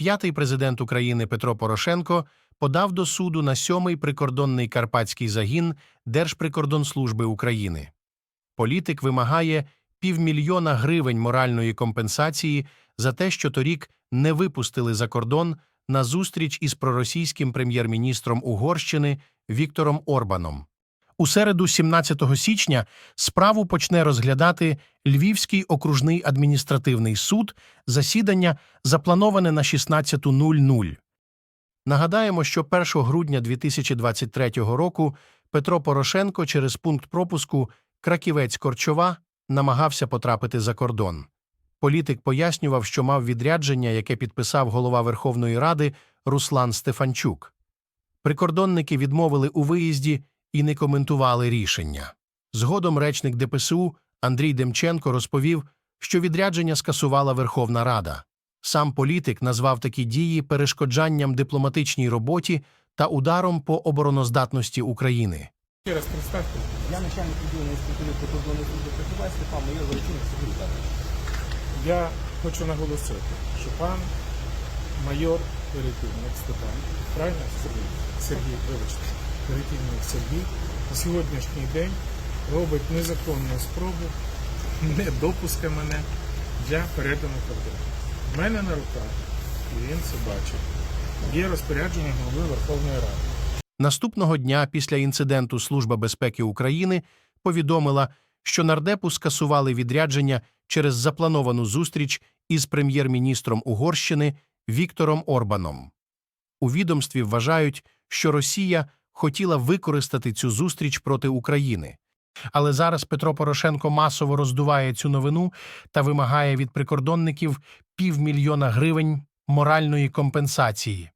П'ятий президент України Петро Порошенко подав до суду на сьомий прикордонний карпатський загін Держприкордонслужби України. Політик вимагає півмільйона гривень моральної компенсації за те, що торік не випустили за кордон на зустріч із проросійським прем'єр-міністром Угорщини Віктором Орбаном. У середу, 17 січня, справу почне розглядати Львівський окружний адміністративний суд. Засідання заплановане на 16.00. Нагадаємо, що 1 грудня 2023 року Петро Порошенко через пункт пропуску Краківець-Корчова намагався потрапити за кордон. Політик пояснював, що мав відрядження, яке підписав голова Верховної Ради Руслан Стефанчук. Прикордонники відмовили у виїзді і не коментували рішення. Згодом речник ДПСУ Андрій Демченко розповів, що відрядження скасувала Верховна Рада. Сам політик назвав такі дії перешкоджанням дипломатичній роботі та ударом по обороноздатності України. Ще раз представте. Я начальник відділу інституту прикордонної служби КПВ Степан Майор Величинник Сергій Я хочу наголосити, що пан майор Перетівник Степан, правильно Сергій? Сергій, вибачте, Перетівник Сергій на сьогоднішній день робить незаконну спробу не допуска мене для передану кордону. У мене на руках, і він це бачить, є розпорядження голови Верховної Ради. Наступного дня після інциденту Служба безпеки України повідомила, що нардепу скасували відрядження через заплановану зустріч із прем'єр-міністром Угорщини Віктором Орбаном. У відомстві вважають, що Росія хотіла використати цю зустріч проти України. Але зараз Петро Порошенко масово роздуває цю новину та вимагає від прикордонників півмільйона гривень моральної компенсації.